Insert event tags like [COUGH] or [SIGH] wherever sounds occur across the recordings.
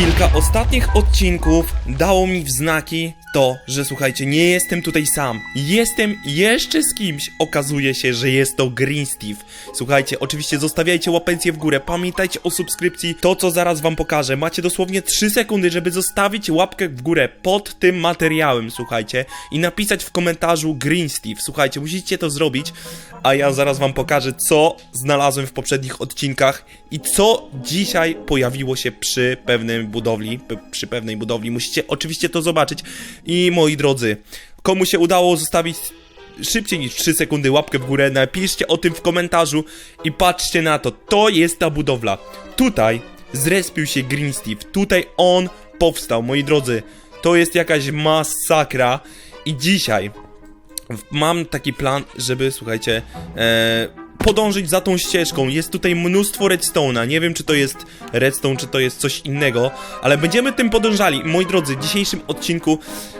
Kilka ostatnich odcinków dało mi w znaki to, że słuchajcie, nie jestem tutaj sam. Jestem jeszcze z kimś. Okazuje się, że jest to Green Steve. Słuchajcie, oczywiście zostawiajcie łapencję w górę. Pamiętajcie o subskrypcji. To, co zaraz wam pokażę. Macie dosłownie 3 sekundy, żeby zostawić łapkę w górę pod tym materiałem, słuchajcie. I napisać w komentarzu Green Steve. Słuchajcie, musicie to zrobić. A ja zaraz wam pokażę, co znalazłem w poprzednich odcinkach i co dzisiaj pojawiło się przy pewnej budowli, przy pewnej budowli. Musicie oczywiście to zobaczyć. I moi drodzy, komu się udało zostawić szybciej niż 3 sekundy łapkę w górę, napiszcie o tym w komentarzu i patrzcie na to. To jest ta budowla. Tutaj zrespił się Green Steve. Tutaj on powstał, moi drodzy. To jest jakaś masakra. I dzisiaj mam taki plan, żeby, słuchajcie, e, podążyć za tą ścieżką. Jest tutaj mnóstwo redstone'a. Nie wiem, czy to jest redstone, czy to jest coś innego, ale będziemy tym podążali. Moi drodzy, w dzisiejszym odcinku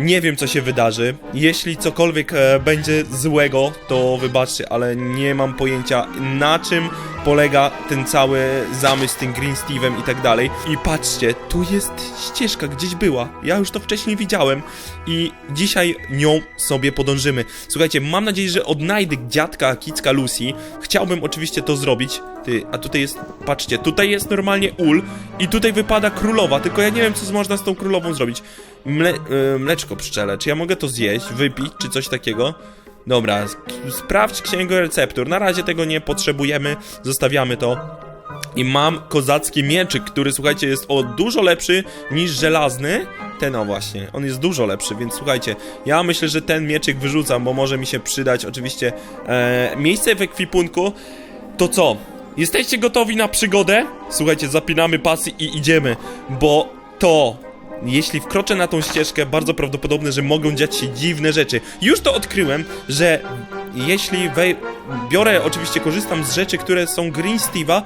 nie wiem, co się wydarzy. Jeśli cokolwiek e, będzie złego, to wybaczcie, ale nie mam pojęcia, na czym polega ten cały zamysł tym Green Steve'em i tak dalej. I patrzcie, tu jest ścieżka, gdzieś była. Ja już to wcześniej widziałem i dzisiaj nią sobie podążymy. Słuchajcie, mam nadzieję, że odnajdę dziadka Kicka Lucy. Chciałbym oczywiście to zrobić. Ty, a tutaj jest, patrzcie, tutaj jest normalnie ul i tutaj wypada królowa, tylko ja nie wiem, co można z tą królową zrobić. Mle, y, mleczko pszczele, czy ja mogę to zjeść, wypić, czy coś takiego? Dobra, sprawdź księgę receptur. Na razie tego nie potrzebujemy, zostawiamy to. I mam kozacki mieczyk, który słuchajcie jest o dużo lepszy niż żelazny. Ten o właśnie, on jest dużo lepszy, więc słuchajcie, ja myślę, że ten mieczyk wyrzucam, bo może mi się przydać oczywiście e, miejsce w ekwipunku. To co? Jesteście gotowi na przygodę? Słuchajcie, zapinamy pasy i idziemy, bo to jeśli wkroczę na tą ścieżkę, bardzo prawdopodobne, że mogą dziać się dziwne rzeczy. Już to odkryłem, że jeśli wej... biorę, oczywiście korzystam z rzeczy, które są Green Steve'a,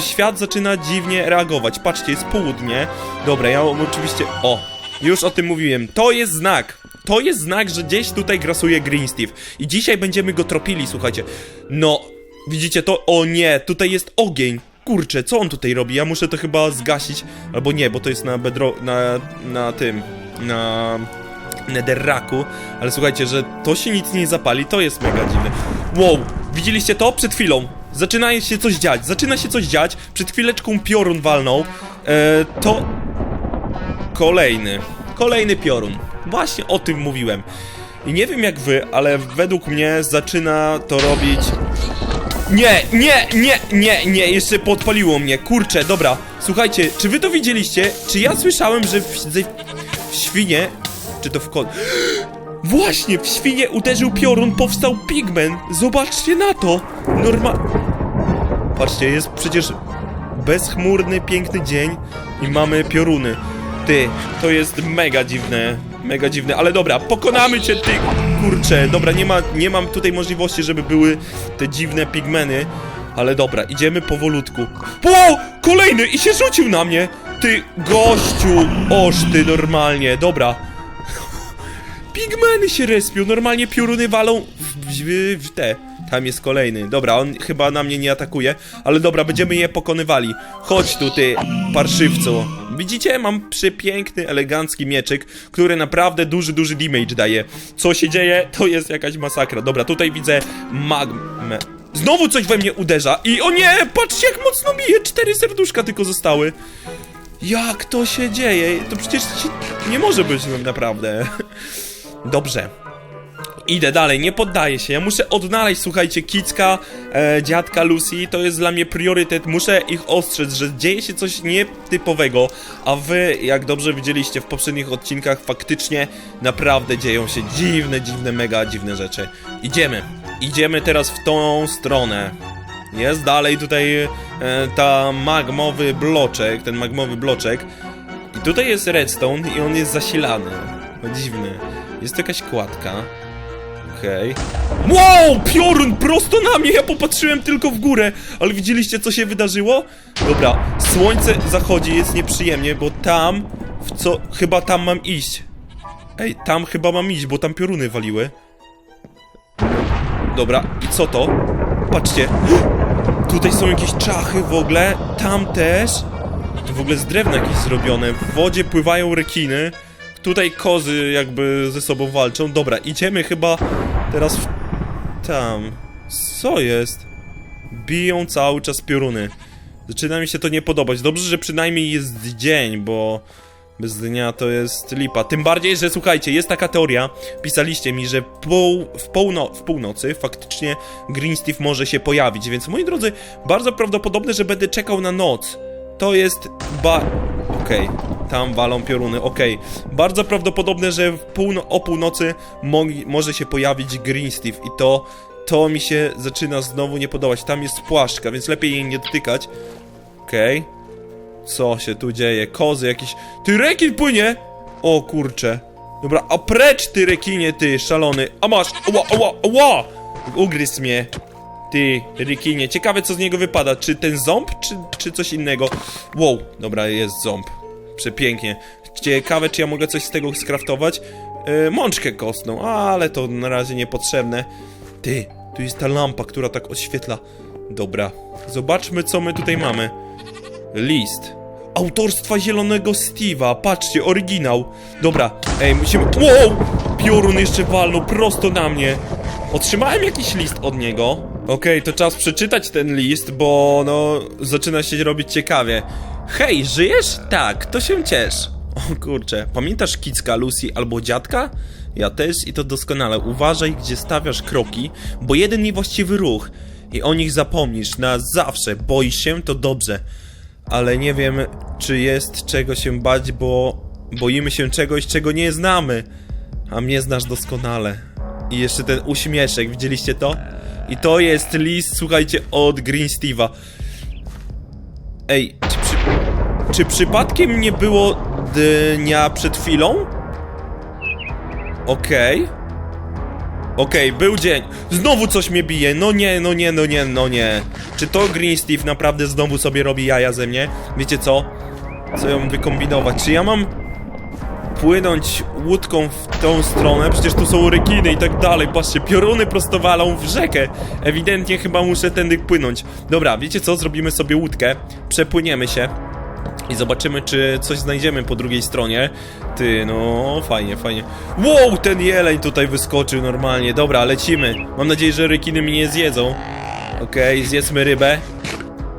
świat zaczyna dziwnie reagować. Patrzcie, jest południe. Dobra, ja oczywiście... O, już o tym mówiłem. To jest znak. To jest znak, że gdzieś tutaj grasuje Green Steve. I dzisiaj będziemy go tropili, słuchajcie. No, widzicie to? O nie, tutaj jest ogień. Kurczę, co on tutaj robi? Ja muszę to chyba zgasić. Albo nie, bo to jest na bedro... na... na tym... na... netherracku. Ale słuchajcie, że to się nic nie zapali, to jest mega dziwne. Wow, widzieliście to? Przed chwilą. Zaczyna się coś dziać, zaczyna się coś dziać. Przed chwileczką piorun walnął. E, to... Kolejny. Kolejny piorun. Właśnie o tym mówiłem. I nie wiem jak wy, ale według mnie zaczyna to robić nie, nie, nie, nie, nie, jeszcze podpaliło mnie, kurczę, dobra. Słuchajcie, czy wy to widzieliście? Czy ja słyszałem, że w, w świnie, czy to w kon... [GASPS] Właśnie, w świnie uderzył piorun, powstał pigmen Zobaczcie na to. Norma... Patrzcie, jest przecież bezchmurny, piękny dzień i mamy pioruny. Ty, to jest mega dziwne, mega dziwne, ale dobra, pokonamy cię, ty, kurczę, dobra, nie ma, nie mam tutaj możliwości, żeby były te dziwne pigmeny, ale dobra, idziemy powolutku. O, kolejny i się rzucił na mnie, ty, gościu, oż ty, normalnie, dobra. [LAUGHS] Pigmeny się respią, normalnie pioruny walą w, w, w te. Tam jest kolejny. Dobra, on chyba na mnie nie atakuje, ale dobra, będziemy je pokonywali. Chodź tu, ty, parszywco. Widzicie, mam przepiękny, elegancki mieczyk, który naprawdę duży, duży damage daje. Co się dzieje? To jest jakaś masakra. Dobra, tutaj widzę magmę. Znowu coś we mnie uderza i o nie, patrzcie jak mocno bije, cztery serduszka tylko zostały. Jak to się dzieje? To przecież ci nie może być naprawdę. Dobrze. Idę dalej, nie poddaję się. Ja muszę odnaleźć, słuchajcie, Kicka, e, dziadka Lucy. To jest dla mnie priorytet. Muszę ich ostrzec, że dzieje się coś nietypowego. A wy, jak dobrze widzieliście w poprzednich odcinkach, faktycznie naprawdę dzieją się dziwne, dziwne, mega dziwne rzeczy. Idziemy. Idziemy teraz w tą stronę. Jest dalej tutaj e, ta magmowy bloczek, ten magmowy bloczek. I tutaj jest redstone i on jest zasilany. No dziwny. Jest tu jakaś kładka. Okej. Wow! Piorun prosto na mnie! Ja popatrzyłem tylko w górę, ale widzieliście co się wydarzyło? Dobra, słońce zachodzi, jest nieprzyjemnie, bo tam, w co, chyba tam mam iść. Ej, tam chyba mam iść, bo tam pioruny waliły. Dobra, i co to? Patrzcie. [GASPS] Tutaj są jakieś czachy w ogóle, tam też. To w ogóle z drewna jakieś zrobione. W wodzie pływają rekiny. Tutaj kozy jakby ze sobą walczą. Dobra, idziemy chyba teraz w... tam. Co jest? Biją cały czas pioruny. Zaczyna mi się to nie podobać. Dobrze, że przynajmniej jest dzień, bo bez dnia to jest lipa. Tym bardziej, że słuchajcie, jest taka teoria, pisaliście mi, że pół, w, półno, w północy faktycznie Green Steve może się pojawić, więc moi drodzy, bardzo prawdopodobne, że będę czekał na noc. To jest ba... Okej, tam walą pioruny, okej. Bardzo prawdopodobne, że w półno, o północy mo może się pojawić Green Steve i to... To mi się zaczyna znowu nie podobać. Tam jest płaszczka, więc lepiej jej nie dotykać. Okej. Co się tu dzieje? Kozy jakieś... Ty rekin płynie! O kurcze. Dobra, a precz ty rekinie, ty szalony. A masz! Ła, ła, ła! Ugryzł mnie. Ty, rekinie. Ciekawe co z niego wypada. Czy ten ząb, czy, czy coś innego? Wow, dobra, jest ząb. Przepięknie. Ciekawe, czy ja mogę coś z tego skraftować? Yy, mączkę kostną, ale to na razie niepotrzebne. Ty, tu jest ta lampa, która tak oświetla. Dobra, zobaczmy co my tutaj mamy. List. Autorstwa Zielonego Steve'a. Patrzcie, oryginał. Dobra, ej, musimy... Wow! Piorun jeszcze walnął prosto na mnie. Otrzymałem jakiś list od niego. Okej, to czas przeczytać ten list, bo no... Zaczyna się robić ciekawie. Hej, żyjesz? Tak, to się ciesz. O kurczę, pamiętasz Kicka, Lucy albo dziadka? Ja też i to doskonale. Uważaj, gdzie stawiasz kroki, bo jeden niewłaściwy ruch i o nich zapomnisz na zawsze. Boisz się? To dobrze ale nie wiem, czy jest czego się bać, bo boimy się czegoś, czego nie znamy. A mnie znasz doskonale. I jeszcze ten uśmieszek, widzieliście to? I to jest list, słuchajcie, od Green Steve'a. Ej, czy, przy... czy przypadkiem nie było dnia przed chwilą? Okej. Okej, był dzień. Znowu coś mnie bije. No nie, no nie, no nie, no nie. Czy to Green Steve naprawdę znowu sobie robi jaja ze mnie? Wiecie co? Co mam wykombinować? Czy ja mam płynąć łódką w tą stronę? Przecież tu są rekiny i tak dalej. Patrzcie, pioruny prosto walą w rzekę. Ewidentnie chyba muszę tędy płynąć. Dobra, wiecie co? Zrobimy sobie łódkę. Przepłyniemy się. I zobaczymy, czy coś znajdziemy po drugiej stronie. Ty, no, fajnie, fajnie. Wow, ten jeleń tutaj wyskoczył normalnie. Dobra, lecimy. Mam nadzieję, że rekiny mnie nie zjedzą. Okej, zjedzmy rybę.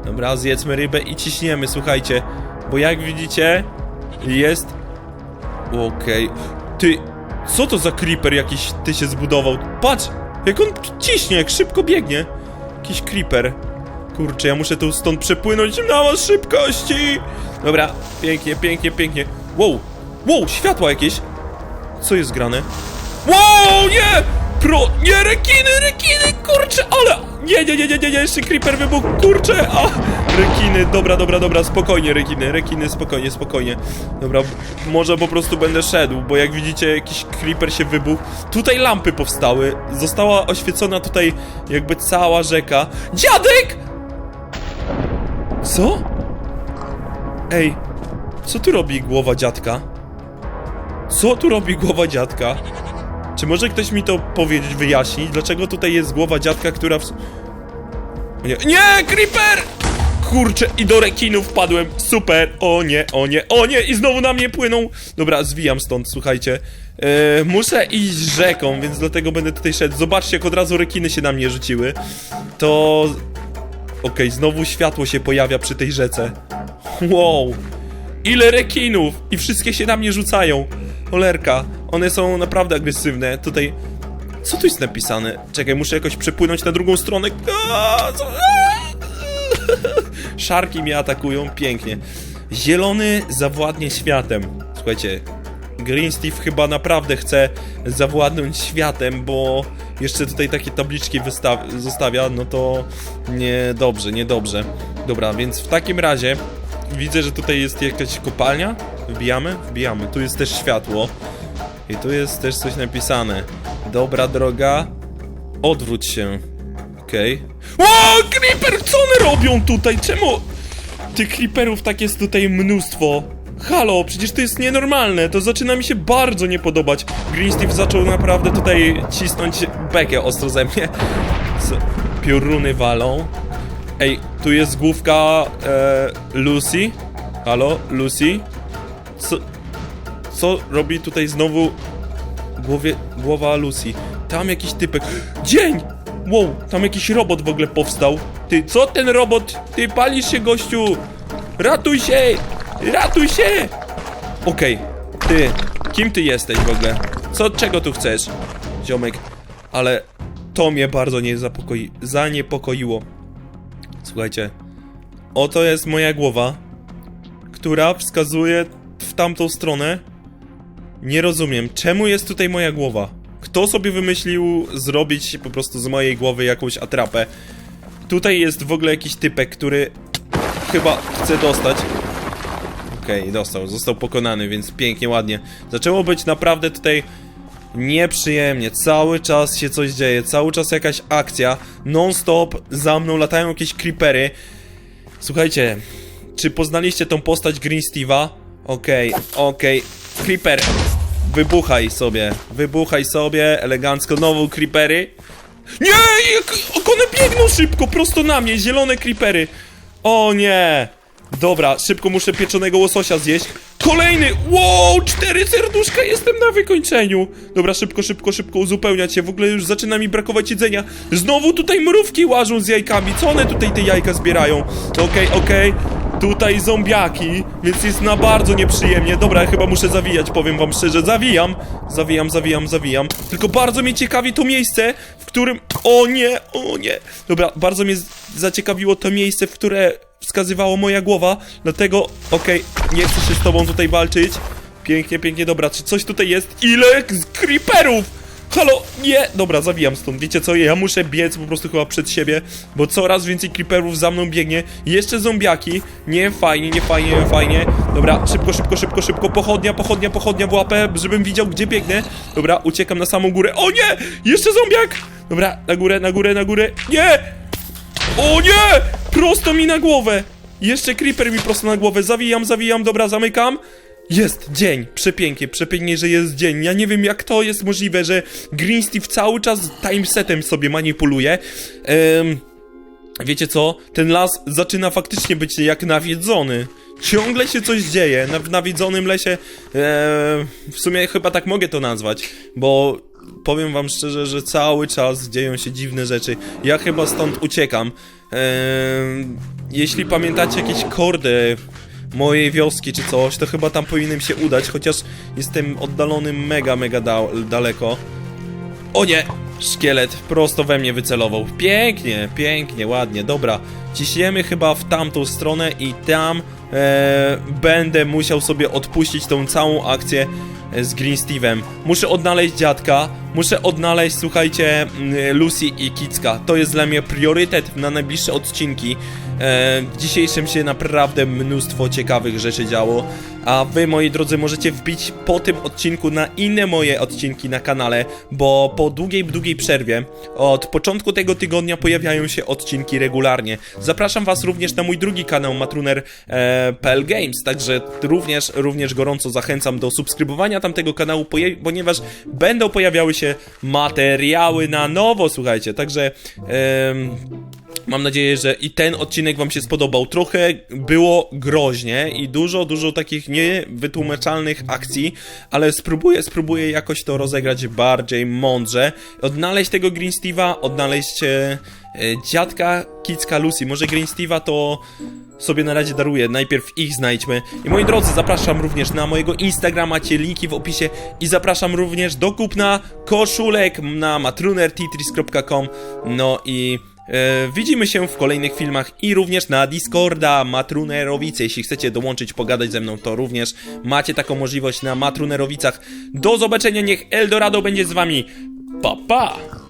Dobra, zjedzmy rybę i ciśniemy, słuchajcie. Bo jak widzicie, jest... Okej. Ty, co to za creeper jakiś ty się zbudował? Patrz, jak on ciśnie, jak szybko biegnie. Jakiś creeper. Kurczę, ja muszę tu stąd przepłynąć na was szybkości! Dobra, pięknie, pięknie, pięknie. Wow, wow, światła jakieś. Co jest grane? Wow, nie! Pro, nie, rekiny, rekiny, kurczę, ale... Nie, nie, nie, nie, nie, nie, jeszcze creeper wybuchł, kurczę, a... Rekiny, dobra, dobra, dobra, spokojnie, rekiny, rekiny, spokojnie, spokojnie. Dobra, może po prostu będę szedł, bo jak widzicie, jakiś creeper się wybuchł. Tutaj lampy powstały, została oświecona tutaj jakby cała rzeka. Dziadek! Co? Ej, co tu robi głowa dziadka? Co tu robi głowa dziadka? Czy może ktoś mi to powiedzieć, wyjaśnić? Dlaczego tutaj jest głowa dziadka, która w... Nie, nie, creeper! Kurczę, i do rekinu wpadłem, super, o nie, o nie, o nie, i znowu na mnie płyną. Dobra, zwijam stąd, słuchajcie. E, muszę iść rzeką, więc dlatego będę tutaj szedł. Zobaczcie, jak od razu rekiny się na mnie rzuciły. To... Okej, znowu światło się pojawia przy tej rzece. Wow, ile rekinów! I wszystkie się na mnie rzucają. Cholerka, one są naprawdę agresywne. Tutaj... Co tu jest napisane? Czekaj, muszę jakoś przepłynąć na drugą stronę. [LAUGHS] Szarki mnie atakują, pięknie. Zielony zawładnie światem. Słuchajcie, Green Steve chyba naprawdę chce zawładnąć światem, bo jeszcze tutaj takie tabliczki zostawia, no to niedobrze, niedobrze. Dobra, więc w takim razie widzę, że tutaj jest jakaś kopalnia. Wbijamy? Wbijamy. Tu jest też światło. I tu jest też coś napisane. Dobra droga, odwróć się. Okej. Okay. O, creeper! Co one robią tutaj? Czemu? Tych creeperów tak jest tutaj mnóstwo. Halo, przecież to jest nienormalne. To zaczyna mi się bardzo nie podobać. Green Steve zaczął naprawdę tutaj cisnąć bekę ostro ze mnie. Co? Pioruny walą. Ej, tu jest główka e, Lucy. Halo, Lucy? Co, co robi tutaj znowu głowie, głowa Lucy? Tam jakiś typek. Dzień! Wow, tam jakiś robot w ogóle powstał. Ty, co ten robot? Ty palisz się, gościu! Ratuj się! Ratuj się! Okej, ty, kim ty jesteś w ogóle? Co, czego tu chcesz? Ziomek, ale to mnie bardzo nie zapokoi, zaniepokoiło. Słuchajcie, oto jest moja głowa, która wskazuje w tamtą stronę. Nie rozumiem, czemu jest tutaj moja głowa? Kto sobie wymyślił zrobić po prostu z mojej głowy jakąś atrapę? Tutaj jest w ogóle jakiś typek, który chyba chce dostać. Okej, dostał, został pokonany, więc pięknie, ładnie. Zaczęło być naprawdę tutaj nieprzyjemnie. Cały czas się coś dzieje, cały czas jakaś akcja. Non-stop za mną latają jakieś creepery. Słuchajcie, czy poznaliście tą postać Green Steve'a? Okej, okej. Creeper, wybuchaj sobie. Wybuchaj sobie, elegancko. Znowu creepery. Nie! Jak one biegną szybko, prosto na mnie, zielone creepery. O nie! Dobra, szybko muszę pieczonego łososia zjeść. Kolejny! Wow! Cztery serduszka, jestem na wykończeniu! Dobra, szybko, szybko, szybko uzupełniać się. W ogóle już zaczyna mi brakować jedzenia. Znowu tutaj mrówki łażą z jajkami. Co one tutaj te jajka zbierają? Okej, okej. Tutaj zombiaki, więc jest na bardzo nieprzyjemnie. Dobra, ja chyba muszę zawijać, powiem wam szczerze. Zawijam, zawijam, zawijam, zawijam. Tylko bardzo mnie ciekawi to miejsce, w którym... O nie, o nie. Dobra, bardzo mnie zaciekawiło to miejsce, w które wskazywało moja głowa. Dlatego, okej, nie chcę się z tobą tutaj walczyć. Pięknie, pięknie, dobra. Czy coś tutaj jest? Ile creeperów? Halo, nie! Dobra, zawijam stąd. Wiecie co? Ja muszę biec po prostu chyba przed siebie, bo coraz więcej creeperów za mną biegnie. Jeszcze zombiaki. Nie fajnie, nie fajnie, nie fajnie. Dobra, szybko, szybko, szybko, szybko. Pochodnia, pochodnia, pochodnia w łapę, żebym widział, gdzie biegnę. Dobra, uciekam na samą górę. O nie! Jeszcze zombiak! Dobra, na górę, na górę, na górę. Nie! O nie! Prosto mi na głowę! Jeszcze creeper mi prosto na głowę. Zawijam, zawijam, dobra, zamykam. Jest dzień, przepięknie, przepięknie, że jest dzień. Ja nie wiem, jak to jest możliwe, że Green Steve cały czas timesetem sobie manipuluje. Ehm, wiecie co? Ten las zaczyna faktycznie być jak nawiedzony. Ciągle się coś dzieje. Na, w nawiedzonym lesie. E, w sumie chyba tak mogę to nazwać, bo powiem wam szczerze, że cały czas dzieją się dziwne rzeczy. Ja chyba stąd uciekam. E, jeśli pamiętacie jakieś kordy mojej wioski czy coś, to chyba tam powinienem się udać, chociaż jestem oddalony mega, mega da daleko. O nie! Szkielet prosto we mnie wycelował. Pięknie, pięknie, ładnie, dobra. Ciśniemy chyba w tamtą stronę i tam e, będę musiał sobie odpuścić tą całą akcję z Green Steve'em. Muszę odnaleźć dziadka, muszę odnaleźć, słuchajcie, mm, Lucy i Kicka. To jest dla mnie priorytet na najbliższe odcinki. E, w dzisiejszym się naprawdę mnóstwo ciekawych rzeczy działo, a wy, moi drodzy, możecie wbić po tym odcinku na inne moje odcinki na kanale, bo po długiej, długiej przerwie od początku tego tygodnia pojawiają się odcinki regularnie. Zapraszam was również na mój drugi kanał matruner.pl Games, także również, również gorąco zachęcam do subskrybowania tamtego kanału, ponieważ będą pojawiały się materiały na nowo, słuchajcie, także... em, Mam nadzieję, że i ten odcinek Wam się spodobał. Trochę było groźnie i dużo, dużo takich niewytłumaczalnych akcji, ale spróbuję, spróbuję jakoś to rozegrać bardziej mądrze. Odnaleźć tego Green Steve'a, odnaleźć e, dziadka Kicka Lucy. Może Green Steve'a to sobie na razie daruję. Najpierw ich znajdźmy. I moi drodzy, zapraszam również na mojego Instagrama, macie linki w opisie i zapraszam również do kupna koszulek na matrunertitris.com. No i widzimy się w kolejnych filmach i również na Discorda Matrunerowice. Jeśli chcecie dołączyć, pogadać ze mną, to również macie taką możliwość na Matrunerowicach. Do zobaczenia, niech Eldorado będzie z wami. Pa, pa!